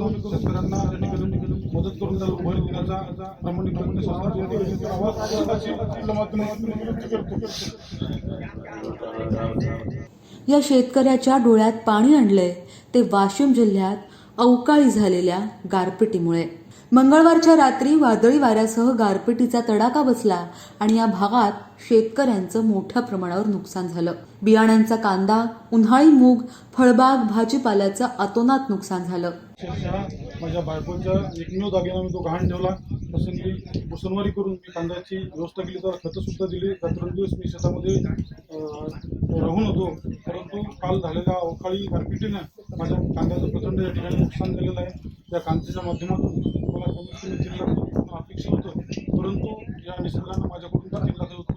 करून शेतकऱ्यांना मदत करून त्याला उभारी देण्याचा प्रामाणिकपणे शासनाच्या करतो. या शेतकऱ्याच्या डोळ्यात पाणी आणलंय. ते वाशिम जिल्ह्यात अवकाळी झालेल्या गारपिटीमुळे. मंगळवारच्या रात्री वादळी वाऱ्यासह गारपिटीचा तडाखा बसला आणि या भागात शेतकऱ्यांचं मोठ्या प्रमाणावर नुकसान झालं. बियाण्यांचा कांदा उन्हाळी मूग फळबाग भाजीपाल्याचं अतोनात नुकसान झालं. माझ्या बायकोचा एकमेव दागिना मी तो गहाण ठेवला. तसं मी मुसनवारी करून मी कांद्याची व्यवस्था केली तर खतंसुद्धा दिली. रात्रंदिवस मी शेतामध्ये राहून होतो. परंतु काल झालेल्या अवकाळी गारपिटीनं माझ्या कांद्याचं प्रचंड या ठिकाणी नुकसान झालेलं आहे. त्या कांद्याच्या माध्यमातून मला कमीत कमी तीन लाख अपेक्षित होतं. परंतु या निसर्गानं माझ्याकडून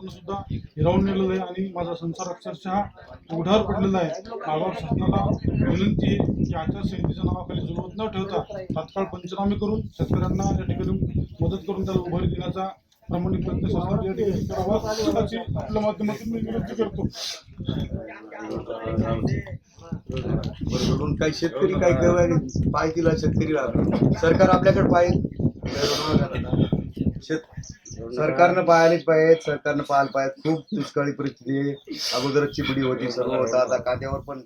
त्या तीन लाखाचं उत्पन्न सुद्धा हिरावून नेलेलं आहे आणि माझा संसार अक्षरशः उघड्यावर पडलेला आहे. मागावर शासनाला विनंती आहे की आचारसंहितेच्या नावाखाली जुलवत न ठेवता तात्काळ पंचनामे करून शेतकऱ्यांना या ठिकाणी मदत करून त्याला उभारी देण्याचा प्रामाणिक प्रयत्न शासनाने या ठिकाणी करावा. आपल्या माध्यमातून मी विनंती करतो. म्हणून काही शेतकरी काही करायला पाय दिला शेतकरी सरकार आपल्याकडे पाहिजे शेत सरकारनं पाहायलाच पाहिजे सरकारनं पाहायला पाहिजे खूप दुष्काळी परिस्थिती आहे. अगोदर चिपडी होती सर्व होता. आता कांद्यावर पण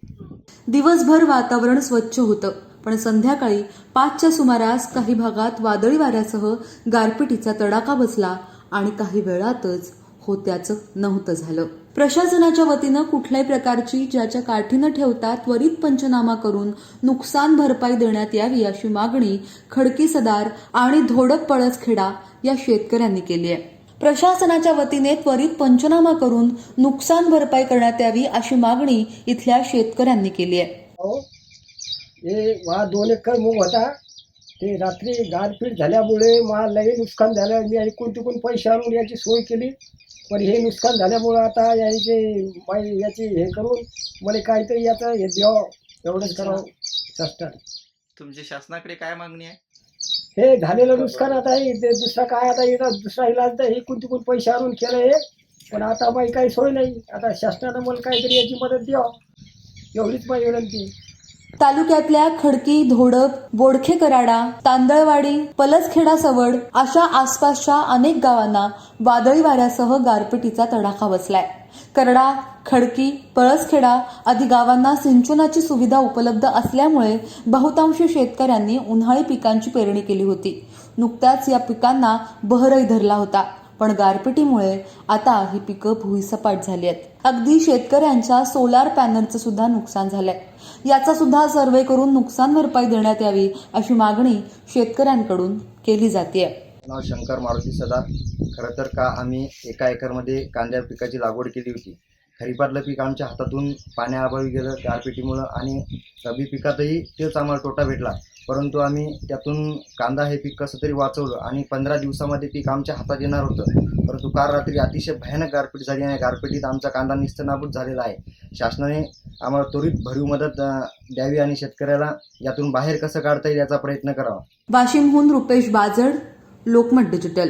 दिवसभर वातावरण स्वच्छ होतं. पण संध्याकाळी पाचच्या सुमारास काही भागात वादळी वाऱ्यासह गारपिटीचा तडाखा बसला आणि काही वेळातच होत्याचं नव्हतं झालं. प्रशासनाच्या वतीनं कुठल्याही प्रकारची ज्याच्या काठी न ठेवता त्वरित पंचनामा करून नुकसान भरपाई देण्यात यावी अशी मागणी खडकी सदार आणि धोडप पळसखेडा या शेतकऱ्यांनी केली आहे. प्रशासनाच्या वतीने त्वरित पंचनामा करून नुकसान भरपाई करण्यात यावी अशी मागणी इथल्या शेतकऱ्यांनी केली आहे. दोन एकर मूग होता. ते रात्री गारपीट झाल्यामुळे मला लई नुकसान झालं. मी ऐकून तिकून पैसे आणून याची सोय केली. पण हे नुकसान झाल्यामुळं आता याचे बाई याची हे करून मला काहीतरी याचं हे द्यावं. एवढंच करावं. शासनाने तुमची शासनाकडे काय मागणी आहे? हे झालेलं नुकसान आता हे ते दुसरा काय आता इथं दुसरा इलाज तर हे कोण तिकून पैसे आणून केलं हे. पण आता बाई काही सोय नाही. आता शासनानं मला काहीतरी याची मदत द्यावं. एवढीच माझी विनंती. तालुक्यातल्या खडकी धोडप बोडखे कराडा तांदळवाडी पलसखेडा सवड अशा आसपासच्या अनेक गावांना वादळी वाऱ्यासह गारपिटीचा तडाखा बसलाय. करडा खडकी पळसखेडा आदी गावांना सिंचनाची सुविधा उपलब्ध असल्यामुळे बहुतांश शेतकऱ्यांनी उन्हाळी पिकांची पेरणी केली होती. नुकत्याच या पिकांना बहरही धरला होता. पण गारपिटीमुळे आता ही पिकं भुईसपाट झाली आहेत. अगदी शेतकऱ्यांच्या सोलार पॅनलचं सुद्धा नुकसान झालंय. याचा सुद्धा सर्वे करून नुकसान भरपाई देण्यात यावी अशी मागणी शेतकऱ्यांकडून केली जाते नाव शंकर मारुती सदा. खरं तर का आम्ही एका एकरमध्ये कांद्या पिकाची लागवड केली होती? खरीपातलं पीक आमच्या हातातून पाण्याअभावी गेलं गारपिटीमुळं आणि रब्बी पिकातही तेच आम्हाला तोटा भेटला. परंतु आम्ही त्यातून कांदा हे पीक कसं तरी वाचवलं आणि पंधरा दिवसामध्ये पीक आमच्या हातात येणार होतं. परंतु काल रात्री अतिशय भयानक गारपीट झाली आणि गारपिटीत आमचा कांदा निस्तनाबूत झालेला आहे. शासनाने आम्हाला त्वरित भरीव मदत द्यावी आणि शेतकऱ्याला यातून बाहेर कसं काढता येईल याचा प्रयत्न करावा. वाशिमहून रुपेश बाजड लोकमत डिजिटल.